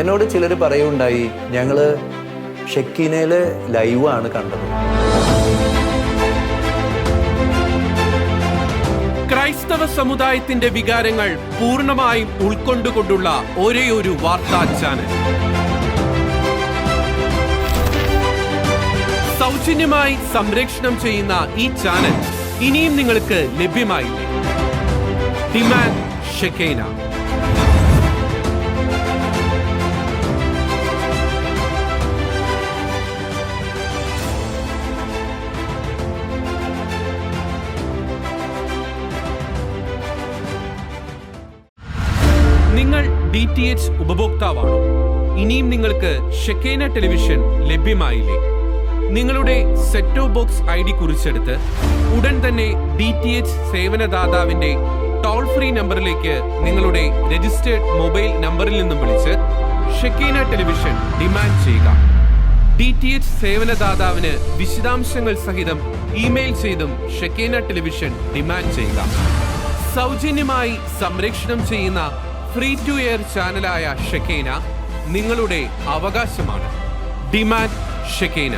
എന്നോട് ചിലർ പറയുണ്ടായി ഞങ്ങൾ ഷെക്കീനയിലെ ലൈവാണ് കണ്ടത്. ക്രൈസ്തവ സമുദായത്തിന്റെ വികാരങ്ങൾ പൂർണമായും ഉൾക്കൊണ്ടുകൊണ്ടുള്ള ഒരേ ഒരു വാർത്താ ചാനൽ. സൗജന്യമായി സംരക്ഷണം ചെയ്യുന്ന ഈ ചാനൽ ഇനിയും നിങ്ങൾക്ക് ലഭ്യമായില്ലേ? Demand Shekinah. D T H ഉപഭോക്താവാണോ. ഇനിയും നിങ്ങൾക്ക് ഷെക്കേന ടെലിവിഷൻ ലഭ്യമായില്ലേ? നിങ്ങളുടെ set top box I D കുറിച്ചെടുത്ത് ഉടൻ തന്നെ ഡി ടി എച്ച് സേവനദാതാവിന്റെ ടോൾ ഫ്രീ നമ്പറിലേക്ക് നിങ്ങളുടെ രജിസ്റ്റേർഡ് മൊബൈൽ നമ്പറിൽ നിന്നും വിളിച്ച് ഷെക്കേന ടെലിവിഷൻ ഡിമാൻഡ് ചെയ്യുക. ഡി ടി എച്ച് സേവനദാതാവിന് വിശദാംശങ്ങൾ സഹിതം ഇമെയിൽ ചെയ്തും ഷെക്കേന ടെലിവിഷൻ ഡിമാൻഡ് ചെയ്യുക. സൗജന്യമായി സംരക്ഷണം ചെയ്യുന്ന ഫ്രീ ടു എയർ ചാനലായ ഷെക്കേന നിങ്ങളുടെ അവകാശമാണ്. ഡിമാൻഡ് ഷെക്കേന.